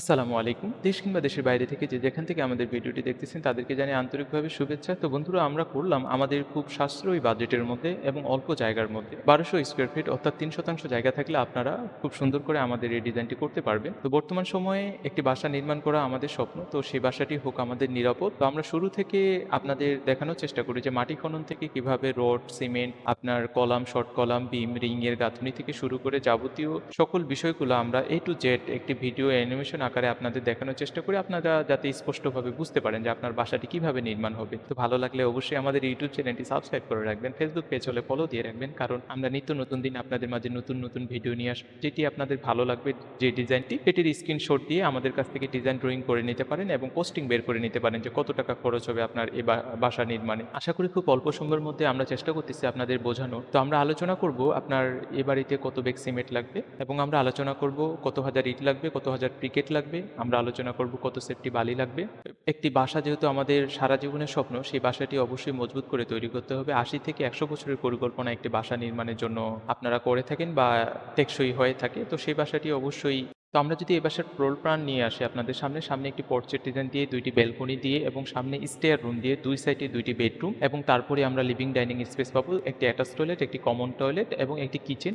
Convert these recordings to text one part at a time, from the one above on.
আসসালামু আলাইকুম। দেশ কিংবা দেশের বাইরে থেকে যে যেখান থেকে আমাদের ভিডিওটি দেখতেছেন, তাদেরকে জানিয়ে আন্তরিকভাবে শুভেচ্ছা। তো বন্ধুরা, আমরা করলাম আমাদের খুব সাশ্রয়ী বাজেটের মধ্যে এবং অল্প জায়গার মধ্যে। বারোশো স্কোয়ার ফিট অর্থাৎ তিন শতাংশ জায়গা থাকলে আপনারা খুব সুন্দর করে আমাদের এই ডিজাইনটি করতে পারবেন। তো বর্তমান সময়ে একটি বাসা নির্মাণ করা আমাদের স্বপ্ন। তো সেই বাসাটি হোক আমাদের নিরাপদ। তো আমরা শুরু থেকে আপনাদের দেখানোর চেষ্টা করি যে মাটি খনন থেকে কীভাবে রড, সিমেন্ট, আপনার column, short column, beam, ring এর গাঁথনি থেকে শুরু করে যাবতীয় সকল বিষয়গুলো আমরা এ টু জেড একটি ভিডিও অ্যানিমেশন আকারে আপনাদের দেখানোর চেষ্টা করি। আপনারা যাতে স্পষ্টভাবে বুঝতে পারেন যে আপনার বাসাটি কীভাবে নির্মাণ হবে। তো ভালো লাগলে অবশ্যই আমাদের ইউটিউব চ্যানেলটি সাবস্ক্রাইব করে রাখবেন ফেসবুক পেজ হলে ফলো দিয়ে রাখবেন। কারণ আমরা নিত্য নতুন দিন আপনাদের মাঝে নতুন নতুন ভিডিও নিয়ে আসব। যেটি আপনাদের ভালো লাগবে যে ডিজাইনটি, সেটির স্ক্রিনশট দিয়ে আমাদের কাছ থেকে ডিজাইন ড্রয়িং করে নিতে পারেন এবং পোস্টিং বের করে নিতে পারেন যে কত টাকা খরচ হবে আপনার এই বাসা নির্মাণে। আশা করি খুব অল্প সময়ের মধ্যে আমরা চেষ্টা করতেছি আপনাদের বোঝানোর তো আমরা আলোচনা করব আপনার এ বাড়িতে কত বেগ সিমেন্ট লাগবে এবং আমরা আলোচনা করব কত হাজার ইট লাগবে, কত হাজার ক্রিকেট লাগবে আমরা আলোচনা করব কত সেফটি বালি লাগবে। একটি বাসা যেহেতু আমাদের সারা জীবনের স্বপ্ন, সেই বাসাটি অবশ্যই মজবুত করে তৈরি করতে হবে। আশি থেকে একশো বছরের পরিকল্পনা একটি বাসা নির্মাণের জন্য আপনারা করে থাকেন বা টেকসই হয়ে থাকে। তো সেই বাসাটি অবশ্যই তো আমরা যদি এই বাসার ফ্লোর প্ল্যান নিয়ে আসি, আপনাদের সামনে সামনে একটি পর্চের ডিজাইন দিয়ে দুইটি ব্যালকনি দিয়ে এবং সামনে স্টেয়ার রুম দিয়ে দুই সাইডে দুইটি বেডরুম এবং তারপরে আমরা লিভিং ডাইনিং স্পেস পাবো, একটি অ্যাটাচ টয়লেট একটি কমন টয়লেট এবং একটি কিচেন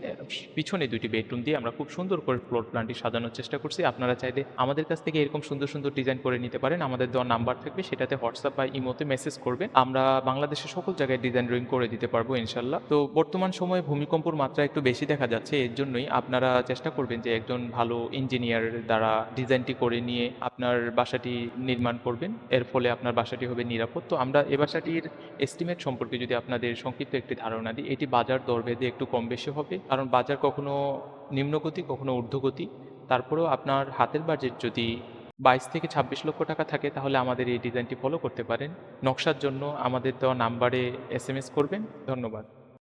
পিছনে দুইটি বেডরুম দিয়ে আমরা খুব সুন্দর করে ফ্লোর প্ল্যানটি সাজানোর চেষ্টা করছি। আপনারা চাইলে আমাদের কাছ থেকে এরকম সুন্দর সুন্দর ডিজাইন করে নিতে পারেন। আমাদের দেওয়া নাম্বার থাকবে, সেটাতে হোয়াটসঅ্যাপ বা ইমোতে মেসেজ করবেন। আমরা বাংলাদেশের সকল জায়গায় ডিজাইন ড্রয়িং করে দিতে পারব ইনশাল্লাহ তো বর্তমান সময়ে ভূমিকম্পর মাত্রা একটু বেশি দেখা যাচ্ছে, এর জন্যই আপনারা চেষ্টা করবেন যে একজন ভালো ইঞ্জিনিয়ার দ্বারা ডিজাইনটি করে নিয়ে আপনার বাসাটি নির্মাণ করবেন। এর ফলে আপনার বাসাটি হবে নিরাপদ। তো আমরা এ বাসাটির এস্টিমেট সম্পর্কে যদি আপনাদের সংক্ষিপ্ত একটি ধারণা দিই, এটি বাজার দরভেদে একটু কম বেশি হবে। কারণ বাজার কখনো নিম্নগতি, কখনো ঊর্ধ্বগতি। তারপরেও আপনার হাতের বাজেট যদি বাইশ থেকে ছাব্বিশ লক্ষ টাকা থাকে, তাহলে আমাদের এই ডিজাইনটি ফলো করতে পারেন। নকশার জন্য আমাদের দেওয়া নাম্বারে এস করবেন। ধন্যবাদ।